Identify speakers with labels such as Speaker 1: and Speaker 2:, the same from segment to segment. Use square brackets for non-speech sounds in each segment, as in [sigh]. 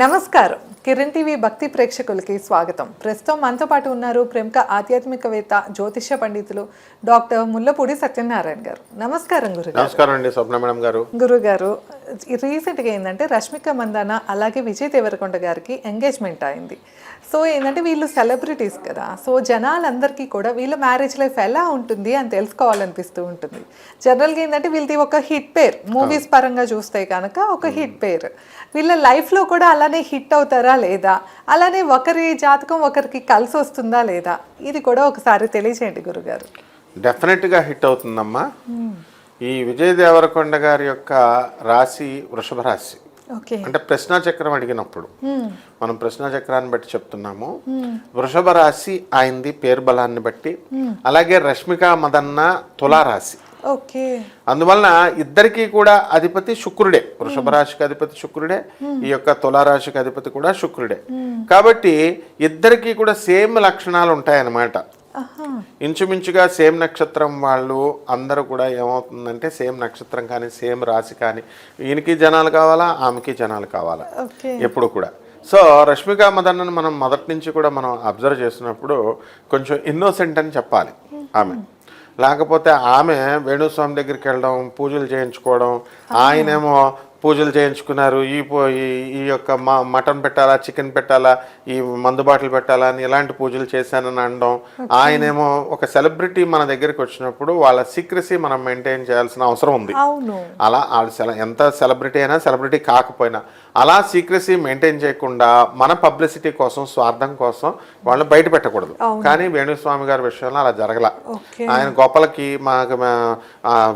Speaker 1: నమస్కారం. కిరణ్ టీవీ భక్తి ప్రేక్షకులకి స్వాగతం. ప్రస్తుతం మనతో పాటు ఉన్నారు ప్రముఖ ఆధ్యాత్మికవేత్త జ్యోతిష్య పండితులు డాక్టర్ ముల్లపూడి సత్యనారాయణ గారు. నమస్కారం గురుగారు.
Speaker 2: నమస్కారం అండి స్వప్న మేడం గారు.
Speaker 1: గురుగారు రీసెంట్గా ఏంటంటే రష్మిక మందాన అలాగే విజయ్ దేవరకొండ గారికి ఎంగేజ్మెంట్ అయింది. సో ఏంటంటే వీళ్ళు సెలబ్రిటీస్ కదా. సో జనాలందరికీ కూడా వీళ్ళ మ్యారేజ్ లైఫ్ ఎలా ఉంటుంది అని తెలుసుకోవాలనిపిస్తూ ఉంటుంది. జనరల్గా ఏంటంటే వీళ్ళది ఒక హిట్ పేర్. మూవీస్ పరంగా చూస్తే కనుక ఒక హిట్ పేర్. వీళ్ళ లైఫ్లో కూడా అలానే హిట్ అవుతారా లేదా? అలానే ఒకరి జాతకం ఒకరికి కలిసి వస్తుందా లేదా? ఇది కూడా ఒకసారి తెలియచేయండి గురుగారు.
Speaker 2: డెఫినెట్గా హిట్ అవుతుందమ్మా. ఈ విజయ్ దేవరకొండ గారి యొక్క రాశి వృషభ రాశి. అంటే ప్రశ్నా చక్రం అడిగినప్పుడు మనం ప్రశ్నా చక్రాన్ని బట్టి చెప్తున్నాము. వృషభ రాశి ఆయనది పేరు బలాన్ని బట్టి. అలాగే రష్మిక మదన్న తులా రాశి.
Speaker 1: ఓకే.
Speaker 2: అందువలన ఇద్దరికి కూడా అధిపతి శుక్రుడే. వృషభ రాశికి అధిపతి శుక్రుడే. ఈ యొక్క తులారాశికి అధిపతి కూడా శుక్రుడే. కాబట్టి ఇద్దరికి కూడా సేమ్ లక్షణాలు ఉంటాయన్నమాట. ఇంచుమించుగా సేమ్ నక్షత్రం వాళ్ళు అందరూ కూడా ఏమవుతుందంటే సేమ్ నక్షత్రం కానీ సేమ్ రాశి కానీ ఈయనకి జనాలు కావాలా ఆమెకి జనాలు కావాలా? ఎప్పుడు కూడా. సో రష్మిక మదన్నను మనం మొదటి నుంచి కూడా మనం అబ్జర్వ్ చేసినప్పుడు కొంచెం ఇన్నోసెంట్ అని చెప్పాలి ఆమె. లేకపోతే ఆమె వేణుస్వామి దగ్గరికి వెళ్ళడం పూజలు చేయించుకోవడం ఆయనేమో పూజలు చేయించుకున్నారు. ఈ పో- ఈ- యొక్క మ మటన్ పెట్టాలా చికెన్ పెట్టాలా ఈ మందు బాటలు పెట్టాలా అని ఇలాంటి పూజలు చేశానని అనడం. ఆయనేమో ఒక సెలబ్రిటీ మన దగ్గరికి వచ్చినప్పుడు వాళ్ళ సీక్రసీ మనం మెయింటైన్ చేయాల్సిన అవసరం ఉంది. అలా ఎంత సెలబ్రిటీ అయినా సెలబ్రిటీ కాకపోయినా అలా సీక్రసీ మెయింటైన్ చేయకుండా మన పబ్లిసిటీ కోసం స్వార్థం కోసం వాళ్ళు బయట పెట్టకూడదు. కానీ వేణుస్వామి గారి విషయంలో అలా జరగల. ఆయన గొప్పలకి మాకు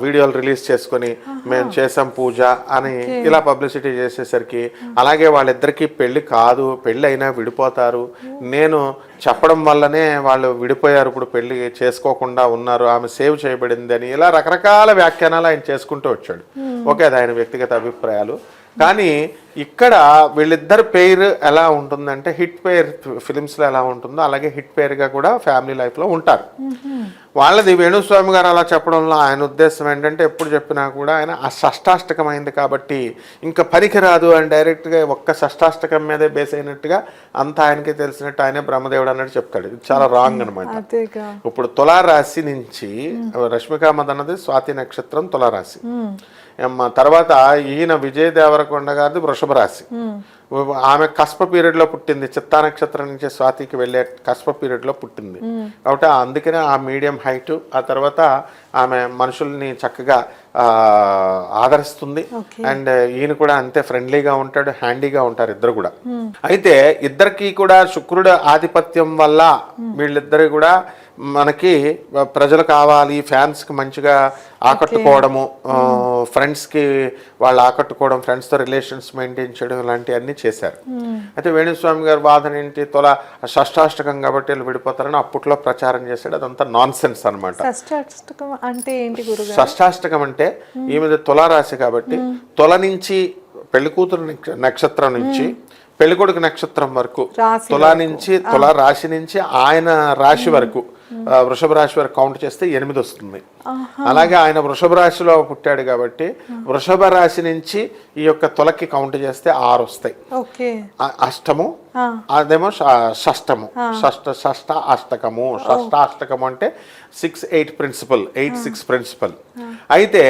Speaker 2: వీడియోలు రిలీజ్ చేసుకొని మేము చేసాం పూజ అని ఇలా పబ్లిసిటీ చేసేసరికి అలాగే వాళ్ళిద్దరికీ పెళ్ళి కాదు పెళ్ళి అయినా విడిపోతారు. నేను చెప్పడం వల్లనే వాళ్ళు విడిపోయారు. ఇప్పుడు పెళ్ళి చేసుకోకుండా ఉన్నారు. ఆమె సేవ్ చేయబడింది అని ఇలా రకరకాల వ్యాఖ్యానాలు ఆయన చేసుకుంటూ వచ్చాడు. ఓకే అది ఆయన వ్యక్తిగత అభిప్రాయాలు. కానీ ఇక్కడ వీళ్ళిద్దరు పేరు ఎలా ఉంటుందంటే హిట్ పేర్ ఫిలిమ్స్లో ఎలా ఉంటుందో అలాగే హిట్ పేరుగా కూడా ఫ్యామిలీ లైఫ్లో ఉంటారు. వాళ్ళది వేణుస్వామి గారు అలా చెప్పడంలో ఆయన ఉద్దేశం ఏంటంటే ఎప్పుడు చెప్పినా కూడా ఆయన ఆ షష్టాష్టకమైంది కాబట్టి ఇంకా పనికిరాదు అని డైరెక్ట్గా ఒక్క షష్టాష్టకం మీదే బేస్ అయినట్టుగా అంత ఆయనకి తెలిసినట్టు ఆయనే బ్రహ్మదేవుడు అన్నట్టు చెప్తాడు. ఇది చాలా రాంగ్ అనమాట ఇప్పుడు తులారాశి నుంచి రష్మిక మదన్నది స్వాతి నక్షత్రం తులారాశి. తర్వాత ఈయన విజయ్ దేవరకొండ గారిది వృషభ రాశి ఆమె కస్ప పీరియడ్లో పుట్టింది. చిత్తా నక్షత్రం నుంచి స్వాతికి వెళ్ళే కస్ప పీరియడ్లో పుట్టింది. కాబట్టి అందుకనే ఆ మీడియం హైట్ ఆ తర్వాత ఆమె మనుషుల్ని చక్కగా ఆ, ఆదరిస్తుంది. అండ్ ఈయన కూడా అంతే ఫ్రెండ్లీగా ఉంటాడు హ్యాండీగా ఉంటారు ఇద్దరు కూడా. అయితే ఇద్దరికి కూడా శుక్రుడు ఆధిపత్యం వల్ల వీళ్ళిద్దరు కూడా మనకి ప్రజలు కావాలి ఫ్యాన్స్కి మంచిగా ఆకట్టుకోవడము ఫ్రెండ్స్కి వాళ్ళు ఆకట్టుకోవడం ఫ్రెండ్స్తో రిలేషన్స్ మెయింటైన్ చేయడం ఇలాంటివన్నీ చేశారు. అయితే వేణుస్వామి గారి వాదన ఏంటి? తొల షష్టాష్టకం కాబట్టి వీళ్ళు విడిపోతారని అప్పట్లో ప్రచారం చేశాడు. అదంతా నాన్ సెన్స్ అనమాట
Speaker 1: షష్టాష్టకం అంటే ఏంటి
Speaker 2: షష్టాష్టకం అంటే ఈమెది తులారాశి కాబట్టి తుల నుంచి పెళ్ళి కూతురు నక్ష- నక్షత్రం నుంచి పెళ్ళి కొడుకు నక్షత్రం వరకు తులా నుంచి తుల రాశి నుంచి ఆయన రాశి వరకు వృషభ రాశి వరకు కౌంట్ చేస్తే ఎనిమిది వస్తుంది. అలాగే ఆయన వృషభ రాశిలో పుట్టాడు కాబట్టి వృషభ రాశి నుంచి ఈ యొక్క తులకి కౌంట్ చేస్తే ఆరు వస్తాయి. అష్టము. అదేమో షష్టము. షష్ట షష్ట అష్టకము. షష్ట అష్టకము అంటే six eight principle eight six principle అయితే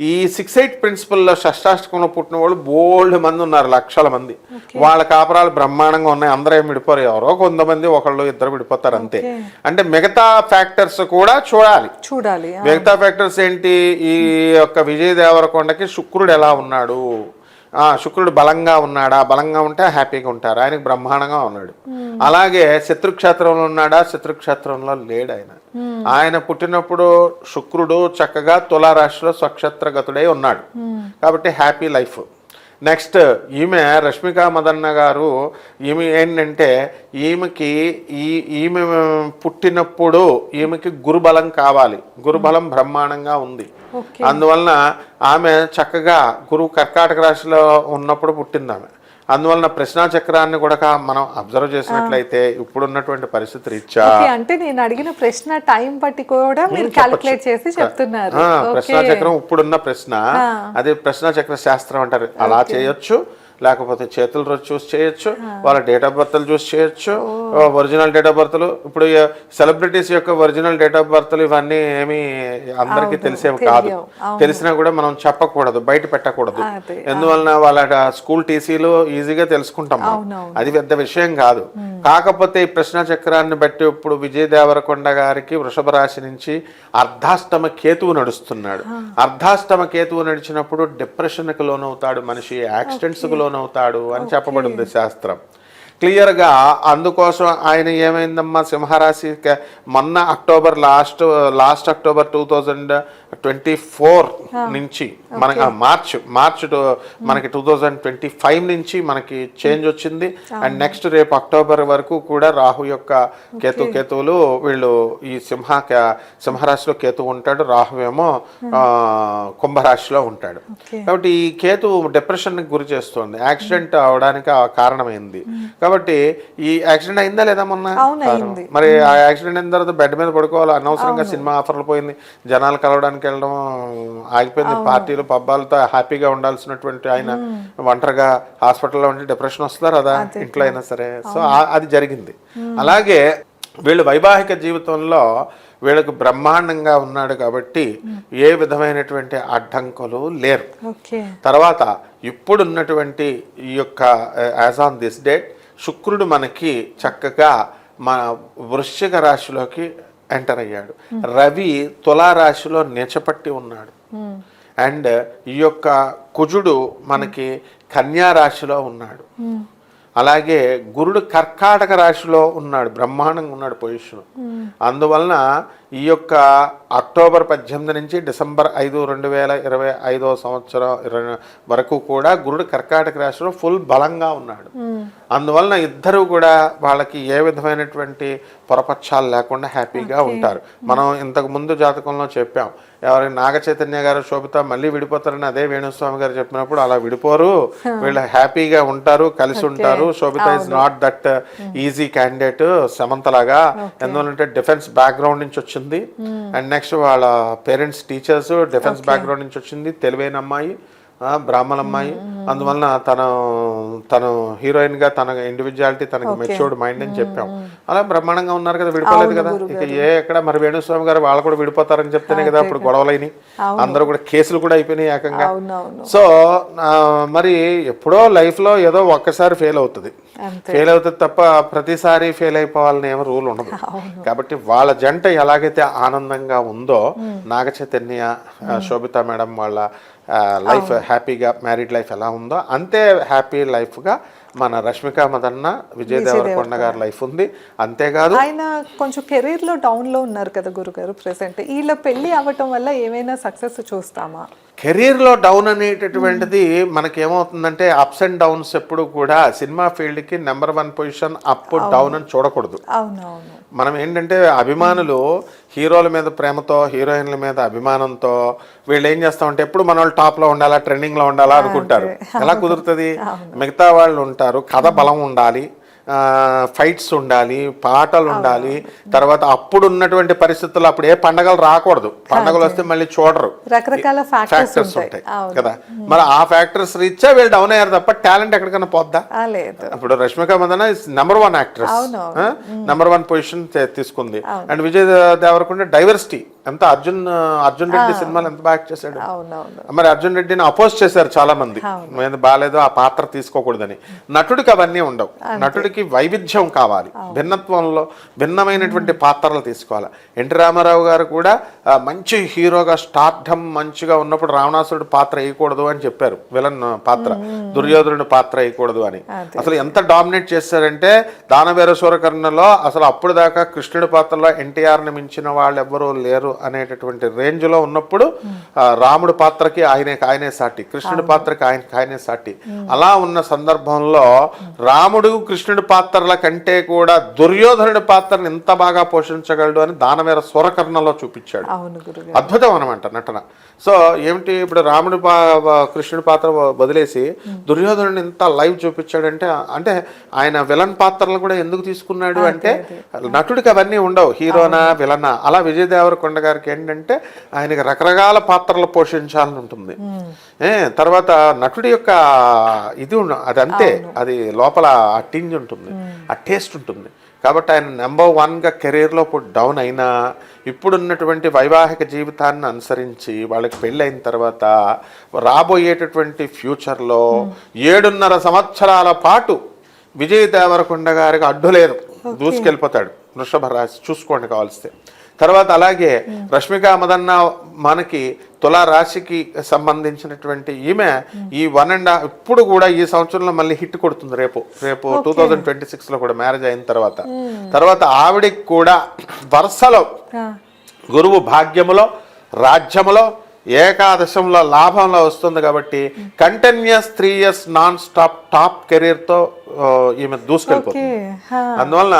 Speaker 2: ఈ సిక్స్ ఎయిట్ ప్రిన్సిపల్లో షష్టాష్టకంలో పుట్టిన వాళ్ళు బోల్డ్ మంది ఉన్నారు లక్షల మంది. వాళ్ళ కాపురాలు బ్రహ్మాండంగా ఉన్నాయి అందరూ ఏం విడిపోరు. ఎవరో కొంతమంది ఒకళ్ళు ఇద్దరు విడిపోతారు అంతే. అంటే మిగతా ఫ్యాక్టర్స్ కూడా చూడాలి.
Speaker 1: చూడాలి
Speaker 2: మిగతా ఫ్యాక్టర్స్ ఏంటి? ఈ యొక్క విజయ్ దేవరకొండకి శుక్రుడు ఎలా ఉన్నాడు? ఆ శుక్రుడు బలంగా ఉన్నాడా? బలంగా ఉంటే హ్యాపీగా ఉంటారు? ఆయనకి బ్రహ్మాండంగా ఉన్నాడు. అలాగే శత్రుక్షేత్రంలో ఉన్నాడా? శత్రుక్షేత్రంలో లేడు ఆయన. ఆయన పుట్టినప్పుడు శుక్రుడు చక్కగా తులారాశిలో స్వక్షేత్రగతుడై ఉన్నాడు. కాబట్టి హ్యాపీ లైఫ్. నెక్స్ట్ ఈమె రష్మిక మదన్న గారు ఈమె ఏంటంటే ఈమెకి ఈ ఈమె పుట్టినప్పుడు ఈమెకి గురుబలం కావాలి. గురుబలం బ్రహ్మాండంగా ఉంది. అందువలన ఆమె చక్కగా గురువు కర్కాటక రాశిలో ఉన్నప్పుడు పుట్టింది ఆమె అందువలన ప్రశ్నా చక్రాన్ని కూడా మనం అబ్జర్వ్ చేసినట్లయితే ఇప్పుడున్నటువంటి పరిస్థితి రీత్యా
Speaker 1: అంటే నేను అడిగిన ప్రశ్న టైం బట్టి కూడా మీరు క్యాలిక్యులేట్ చేసి చెప్తున్నారు.
Speaker 2: ప్రశ్నా చక్రం ఇప్పుడున్న ప్రశ్న. అది ప్రశ్నా చక్ర శాస్త్రం అంటారు. అలా చేయొచ్చు. లేకపోతే చేతుల రోజు చూస్ చేయొచ్చు వాళ్ళ డేట్ ఆఫ్ బర్త్లు చూస్ చేయొచ్చు ఒరిజినల్ డేట్ ఆఫ్ బర్త్లు. ఇప్పుడు సెలబ్రిటీస్ యొక్క ఒరిజినల్ డేట్ ఆఫ్ బర్త్లు ఇవన్నీ ఏమి అందరికీ తెలిసేవి కాదు. తెలిసినా కూడా మనం చెప్పకూడదు బయట పెట్టకూడదు. ఎందువలన వాళ్ళ స్కూల్ టీసీలు ఈజీగా తెలుసుకుంటాం. అది పెద్ద విషయం కాదు. కాకపోతే ఈ ప్రశ్న చక్రాన్ని బట్టి ఇప్పుడు విజయ దేవరకొండ గారికి వృషభ రాశి నుంచి అర్ధాష్టమ కేతువు నడుస్తున్నాడు. అర్ధాష్టమ కేతువు నడిచినప్పుడు డిప్రెషన్కు లోనవుతాడు మనిషి యాక్సిడెంట్స్కు లోనవుతాడు అని చెప్పబడింది శాస్త్రం. క్లియర్గా అందుకోసం ఆయన ఏమైందమ్మా సింహరాశి మొన్న October last last October two thousand twenty four నుంచి మన ఆ, మార్చ్ మార్చ్ టు- మనకి టూ థౌజండ్ ట్వంటీ ఫైవ్ నుంచి మనకి చేంజ్ వచ్చింది. అండ్ నెక్స్ట్ రేపు అక్టోబర్ వరకు కూడా రాహు యొక్క కేతు కేతువులు వీళ్ళు ఈ సింహ సింహరాశిలో కేతు ఉంటాడు రాహు ఏమో కుంభరాశిలో ఉంటాడు. కాబట్టి ఈ కేతు డిప్రెషన్ గురి చేస్తుంది. యాక్సిడెంట్ అవడానికి ఆ కారణమైంది. కాబట్టి ఈ యాక్సిడెంట్ అయిందా లేదా మొన్న. మరి ఆ యాక్సిడెంట్ అయిన తర్వాత బెడ్ మీద పడుకోవాలి? అనవసరంగా సినిమా ఆఫర్లు పోయింది. జనాలు కలవడానికి వెళ్ళడం ఆగిపోయింది. పార్టీలు పబ్బాలతో హ్యాపీగా ఉండాల్సినటువంటి ఆయన ఒంటరిగా హాస్పిటల్లో ఉంటే డిప్రెషన్ వస్తారు కదా. ఇంట్లో అయినా సరే. సో అది జరిగింది. అలాగే వీళ్ళు వైవాహిక జీవితంలో వీళ్ళకు బ్రహ్మాండంగా ఉన్నాడు కాబట్టి ఏ విధమైనటువంటి అడ్డంకులు లేరు. తర్వాత ఇప్పుడున్నటువంటి ఈ యొక్క యాజ్ ఆన్ దిస్ డేట్ శుక్రుడు మనకి చక్కగా మన వృశ్చిక రాశిలోకి ఎంటర్ అయ్యాడు. రవి తులా రాశిలో నిచపట్టి ఉన్నాడు. అండ్ ఈ యొక్క కుజుడు మనకి కన్యా రాశిలో ఉన్నాడు. అలాగే గురుడు కర్కాటక రాశిలో ఉన్నాడు బ్రహ్మాండంగా ఉన్నాడు పొజిషన్. అందువలన ఈ యొక్క అక్టోబర్ పద్దెనిమిది నుంచి డిసెంబర్ ఐదు రెండు వేల ఇరవై ఐదో సంవత్సరం ఇరవై వరకు కూడా గురుడు కర్కాటక రాశిలో ఫుల్ బలంగా ఉన్నాడు. అందువలన ఇద్దరు కూడా వాళ్ళకి ఏ విధమైనటువంటి పొరపక్షాలు లేకుండా హ్యాపీగా ఉంటారు. మనం ఇంతకు ముందు జాతకంలో చెప్పాం ఎవరి నాగ చైతన్య గారు శోభిత మళ్ళీ విడిపోతారని అదే వేణుస్వామి గారు చెప్పినప్పుడు అలా విడిపోరు. వీళ్ళు హ్యాపీగా ఉంటారు కలిసి ఉంటారు. Sobhita is not that easy candidate Samantha లాగా ఎందువల్లంటే డిఫెన్స్ బ్యాక్గ్రౌండ్ నుంచి వచ్చింది. అండ్ నెక్స్ట్ వాళ్ళ పేరెంట్స్ టీచర్స్ డిఫెన్స్ బ్యాక్గ్రౌండ్ నుంచి వచ్చింది. తెలివైన అమ్మాయి బ్రాహ్మణ అమ్మాయి. అందువలన తను తను హీరోయిన్గా తన ఇండివిజువాలిటీ తనకి మెచ్యూర్డ్ మైండ్ అని చెప్పాం. అలా బ్రహ్మాండంగా ఉన్నారు కదా విడిపోలేదు కదా? ఇక ఏ ఎక్కడ? మరి వేణుస్వామి గారు వాళ్ళు కూడా విడిపోతారని చెప్తేనే కదా అప్పుడు గొడవలైనవి అందరూ కూడా కేసులు కూడా అయిపోయినాయి ఏకంగా. సో మరి ఎప్పుడో లైఫ్లో ఏదో ఒక్కసారి ఫెయిల్ అవుతుంది. ఫెయిల్ అవుతుంది తప్ప ప్రతిసారి ఫెయిల్ అయిపోవాలని ఏమో రూల్ ఉండదు. కాబట్టి వాళ్ళ జంట ఎలాగైతే ఆనందంగా ఉందో నాగ చైతన్య శోభిత మేడం వాళ్ళ లైఫ్ హ్యాపీగా మ్యారీడ్ లైఫ్ ఎలా ఉందో అంతే హ్యాపీ లైఫ్గా మన రష్మిక మదన్న విజయ్ దేవరకొండ గారి లైఫ్ ఉంది. అంతేకాదు
Speaker 1: ఆయన కొంచెం కెరీర్లో డౌన్లో ఉన్నారు కదా గురుగారు ప్రెసెంట్ వీళ్ళ పెళ్ళి అవ్వటం వల్ల ఏమైనా సక్సెస్ చూస్తామా?
Speaker 2: కెరీర్లో డౌన్ అనేటటువంటిది మనకేమవుతుందంటే అప్స్ అండ్ డౌన్స్ ఎప్పుడు కూడా సినిమా ఫీల్డ్కి number one position up down అని చూడకూడదు. మనం ఏంటంటే అభిమానులు హీరోల మీద ప్రేమతో హీరోయిన్ల మీద అభిమానంతో వీళ్ళు ఏం చేస్తామంటే ఎప్పుడు మన వాళ్ళు టాప్లో ఉండాలా ట్రెండింగ్లో ఉండాలా అనుకుంటారు. ఎలా కుదురుతుంది? [laughs] మిగతా వాళ్ళు ఉంటారు కథ బలం ఉండాలి. ఫైట్స్ ఉండాలి పాటలు ఉండాలి తర్వాత అప్పుడు ఉన్నటువంటి పరిస్థితుల్లో అప్పుడు ఏ పండగలు రాకూడదు. పండగలు వస్తే మళ్ళీ చూడరు.
Speaker 1: రకరకాల ఫ్యాక్టర్స్ ఉంటాయి.
Speaker 2: కదా? మరి ఆ ఫ్యాక్టర్స్ రీచా వీళ్ళు డౌన్ అయ్యారు తప్ప టాలెంట్ ఎక్కడికైనా పోద్దా? ఇప్పుడు Rashmika Mandanna number one actress number one position తీసుకుంది. అండ్ విజయ్ దేవరకొండ డైవర్సిటీ ఎంత అర్జున్ అర్జున్ రెడ్డి సినిమాలు ఎంత బాగా చేశాడు. మరి అర్జున్ రెడ్డిని అపోజ్ చేశారు చాలా మంది మీద బాగాలేదు ఆ పాత్ర తీసుకోకూడదని. నటుడికి అవన్నీ ఉండవు. నటుడికి వైవిధ్యం కావాలి. భిన్నత్వంలో భిన్నమైనటువంటి పాత్రలు తీసుకోవాలి. ఎన్టీ రామారావు గారు కూడా మంచి హీరోగా స్టార్డమ్ మంచిగా ఉన్నప్పుడు రావణాసురుడు పాత్ర వేయకూడదు అని చెప్పారు. విలన్ పాత్ర. దుర్యోధనుడు పాత్ర వేయకూడదు అని. అసలు ఎంత డామినేట్ చేశారంటే దానవీర సూరకర్ణలో అసలు అప్పుడు దాకా కృష్ణుడి పాత్రలో ఎన్టీఆర్ని మించిన వాళ్ళు ఎవ్వరూ లేరు అనేటటువంటి రేంజ్లో ఉన్నప్పుడు రాముడి పాత్రకి ఆయనే ఆయనే సాటి. కృష్ణుడి పాత్రకి ఆయన ఆయనే సాటి. అలా ఉన్న సందర్భంలో రాముడు కృష్ణుడి పాత్రల కంటే కూడా దుర్యోధనుడి పాత్రను ఇంత బాగా పోషించగలడు అని దానవీర స్వరకర్ణలో చూపించాడు. అద్భుతం అనమాట నటన. సో ఏమిటి ఇప్పుడు రాముడి పా కృష్ణుడి పాత్ర వదిలేసి దుర్యోధనుడిని ఇంత లైవ్ చూపించాడంటే అంటే ఆయన విలన్ పాత్రలు కూడా ఎందుకు తీసుకున్నాడు అంటే నటుడికి అవన్నీ ఉండవు హీరోనా విలనా. అలా విజయ్ దేవరకొండ గారికి ఏంటంటే ఆయనకి రకరకాల పాత్రలు పోషించాలని ఉంటుంది. ఏ తర్వాత నటుడి యొక్క ఇది అది అంతే. అది లోపల టింజ్ ఉంటుంది. ఆ టేస్ట్ ఉంటుంది. కాబట్టి ఆయన నెంబర్ వన్గా కెరీర్లో ఇప్పుడు డౌన్ అయినా ఇప్పుడున్నటువంటి వైవాహిక జీవితాన్ని అనుసరించి వాళ్ళకి పెళ్ళైన తర్వాత రాబోయేటటువంటి ఫ్యూచర్లో ఏడున్నర సంవత్సరాల పాటు విజయ్ దేవరకొండ గారికి అడ్డు లేదు. దూసుకెళ్ళిపోతాడు. వృషభ రాశి చూసుకోండి కావాల్స్తే. తర్వాత అలాగే రష్మిక మదన్న మనకి తులా రాశికి సంబంధించినటువంటి ఈమె ఈ వన్ అండ్ ఇప్పుడు కూడా ఈ సంవత్సరంలో మళ్ళీ హిట్ కొడుతుంది రేపు రేపు టూ థౌజండ్ ట్వంటీ సిక్స్లో కూడా మ్యారేజ్ అయిన తర్వాత. తర్వాత ఆవిడకి కూడా వరుసలో గురువు భాగ్యములో రాజ్యములో ఏకాదశంలో లాభంలో వస్తుంది కాబట్టి continuous three years non stop top కెరీర్తో ఈమె దూసుకెళ్ళిపోతుంది. అందువలన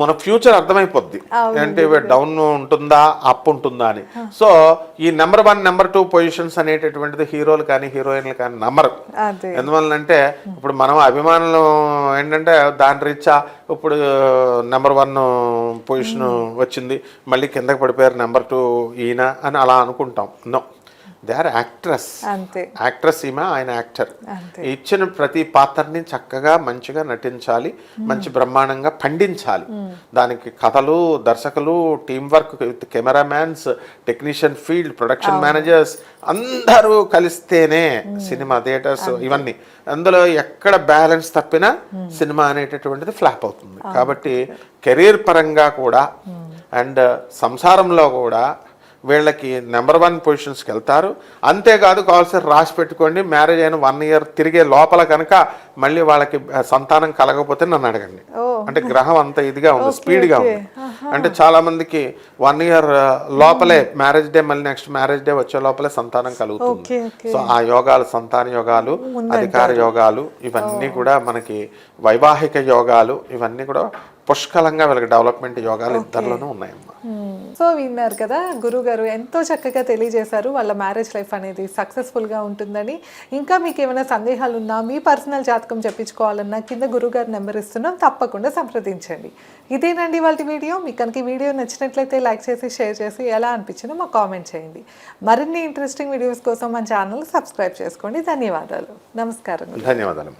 Speaker 2: మన ఫ్యూచర్ అర్థమైపోద్ది. అంటే డౌన్ ఉంటుందా అప్ ఉంటుందా అని. సో ఈ number one number two positions అనేటటువంటిది హీరోలు కానీ హీరోయిన్లు కానీ నమ్మరు. ఎందువల్లంటే ఇప్పుడు మనం అభిమానులు ఏంటంటే దాని రీత్యా ఇప్పుడు నెంబర్ వన్ పొజిషన్ వచ్చింది. మళ్ళీ కిందకి పడిపోయారు నెంబర్ టూ ఈయన అని అలా అనుకుంటాం. నో. దే ఆర్ యాక్ట్రెస్
Speaker 1: అంతే.
Speaker 2: యాక్ట్రెస్ ఈమె ఆయన యాక్టర్ ఇచ్చిన ప్రతి పాత్రని చక్కగా మంచిగా నటించాలి మంచి బ్రహ్మాండంగా పండించాలి. దానికి కథలు దర్శకులు team work with cameramans technician field production managers అందరూ కలిస్తేనే సినిమా థియేటర్స్ ఇవన్నీ. అందులో ఎక్కడ బ్యాలెన్స్ తప్పినా సినిమా అనేటటువంటిది ఫ్లాప్ అవుతుంది. కాబట్టి కెరీర్ పరంగా కూడా అండ్ సంసారంలో కూడా వీళ్ళకి నెంబర్ వన్ పొజిషన్స్కి వెళ్తారు. అంతేకాదు కావాల్సిన రాసి పెట్టుకోండి. మ్యారేజ్ అయిన వన్ ఇయర్ తిరిగే లోపల కనుక మళ్ళీ వాళ్ళకి సంతానం కలగకపోతే నన్ను అడగండి. అంటే గ్రహం అంత ఇదిగా ఉంది స్పీడ్గా ఉంది. అంటే చాలా మందికి వన్ ఇయర్ లోపలే మ్యారేజ్ డే మళ్ళీ నెక్స్ట్ మ్యారేజ్ డే వచ్చే లోపలే సంతానం కలుగుతుంది. సో ఆ యోగాలు సంతాన యోగాలు అధికార యోగాలు ఇవన్నీ కూడా మనకి వైవాహిక యోగాలు ఇవన్నీ కూడా పుష్కలంగా వీళ్ళకి డెవలప్మెంట్ యోగాలు ఇద్దరిలోనూ ఉన్నాయమ్మా.
Speaker 1: సో విన్నారు కదా గురువు గారు ఎంతో చక్కగా తెలియజేశారు వాళ్ళ మ్యారేజ్ లైఫ్ అనేది సక్సెస్ఫుల్గా ఉంటుందని. ఇంకా మీకు ఏమైనా సందేహాలు ఉన్నా మీ పర్సనల్ జాతకం చెప్పించుకోవాలన్నా కింద గురువు గారు నెంబర్ ఇస్తున్నాం తప్పకుండా సంప్రదించండి. ఇదేనండి వాళ్ళ వీడియో. మీకు కనుక వీడియో నచ్చినట్లయితే లైక్ చేసి షేర్ చేసి ఎలా అనిపించిందో మాకు కామెంట్ చేయండి. మరిన్ని ఇంట్రెస్టింగ్ వీడియోస్ కోసం మన ఛానల్ సబ్స్క్రైబ్ చేసుకోండి. ధన్యవాదాలు. నమస్కారం.
Speaker 2: ధన్యవాదాలు.